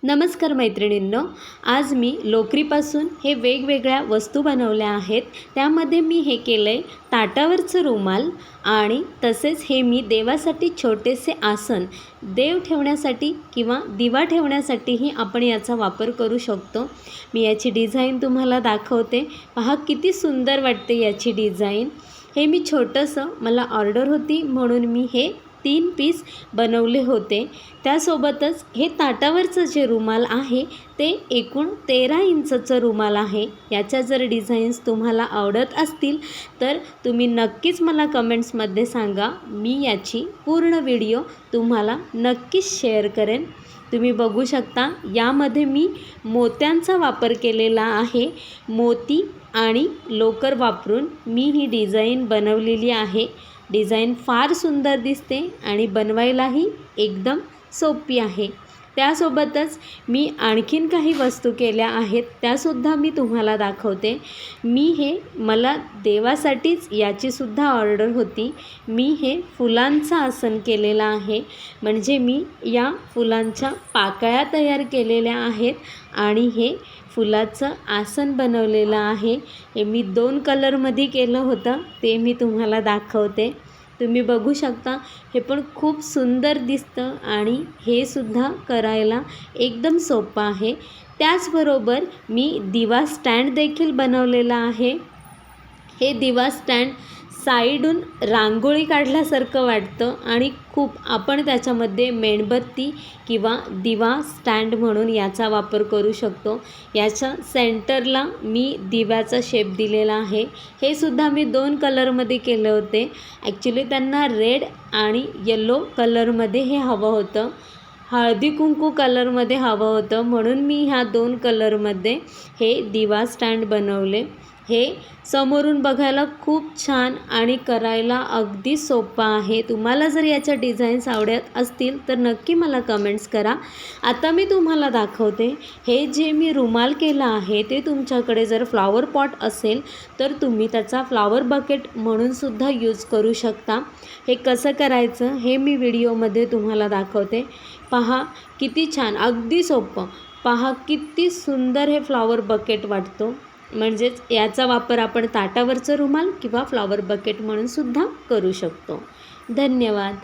नमस्कार मैत्रिणींनो आज मी लोकरीपासून हे वेगवेगळ्या वस्तू बनवल्या आहेत. त्यामध्ये मी हे केलं आहे ताटावरचं रुमाल आणि तसेच हे मी देवासाठी छोटेसे आसन देव ठेवण्यासाठी किंवा दिवा ठेवण्यासाठीही आपण याचा वापर करू शकतो. मी याची डिझाईन तुम्हाला दाखवते. पहा किती सुंदर वाटते याची डिझाईन. हे मी छोटंसं मला ऑर्डर होती म्हणून मी हे तीन पीस बनवले होते. त्यासोबतच हे ताटावरचं जे रुमाल आहे ते एकूण तेरा इंचचं रुमाल आहे. याच्या जर डिझाईन्स तुम्हाला आवडत असतील तर तुम्ही नक्कीच मला कमेंट्समध्ये सांगा. मी याची पूर्ण व्हिडिओ तुम्हाला नक्कीच शेअर करेन. तुम्ही बघू शकता यामध्ये मी मोत्यांचा वापर केलेला आहे. मोती आणि लोकर वापरून मी ही डिझाईन बनवलेली आहे. डिझाईन फार सुंदर दिसते आणि बनवायलाही एकदम सोपी आहे. त्यासोबतच मी आणखीन काही वस्तू केल्या आहेत त्यासुद्धा मी तुम्हाला दाखवते. मी हे मला देवासाठीच याचीसुद्धा ऑर्डर होती. मी हे फुलांचं आसन केलेलं आहे. म्हणजे मी या फुलांच्या पाकळ्या तयार केलेल्या आहेत आणि हे फुलाचं आसन बनवलेलं आहे. हे मी दोन कलरमध्ये केलं होतं ते मी तुम्हाला दाखवते. तुम्ही बघू शकता. हे पण खूप सुंदर दिसतं आणि हे सुद्धा करायला एकदम सोपं आहे. त्याचबरोबर मी दिवा स्टँड देखील बनवलेला आहे. हे दिवा स्टँड साईडून रांगोळी काढल्यासारखं वाटतं आणि खूप आपण त्याच्यामध्ये मेणबत्ती किंवा दिवा स्टँड म्हणून याचा वापर करू शकतो. याच्या सेंटरला मी दिव्याचा शेप दिलेला आहे. हे सुद्धा मी दोन कलरमध्ये केले होते. ॲक्च्युली त्यांना रेड आणि येलो कलरमध्ये हे हवं होतं. हळदी कुंकू कलरमध्ये हवं होतं म्हणून मी ह्या दोन कलरमध्ये हे दिवा स्टँड बनवले. हे समोरून बघायला खूप छान आणि करायला अगदी सोपा आहे. तुम्हाला जर याच्या डिझाईन्स आवडत असतील तर नक्की मला कमेंट्स करा. आता मी तुम्हाला दाखवते. हे जे मी रुमाल केलं आहे ते तुमच्याकडे जर फ्लॉवर पॉट असेल तर तुम्ही त्याचा फ्लॉवर बकेट म्हणूनसुद्धा यूज करू शकता. हे कसं करायचं हे मी व्हिडिओमध्ये तुम्हाला दाखवते. पहा किती छान अगदी सोपं. पहा किती सुंदर हे फ्लॉवर बकेट वाटतो. म्हणजेच याचा वापर आपण ताटावरचं रुमाल किंवा फ्लॉवर बकेट म्हणून सुद्धा करू शकतो. धन्यवाद.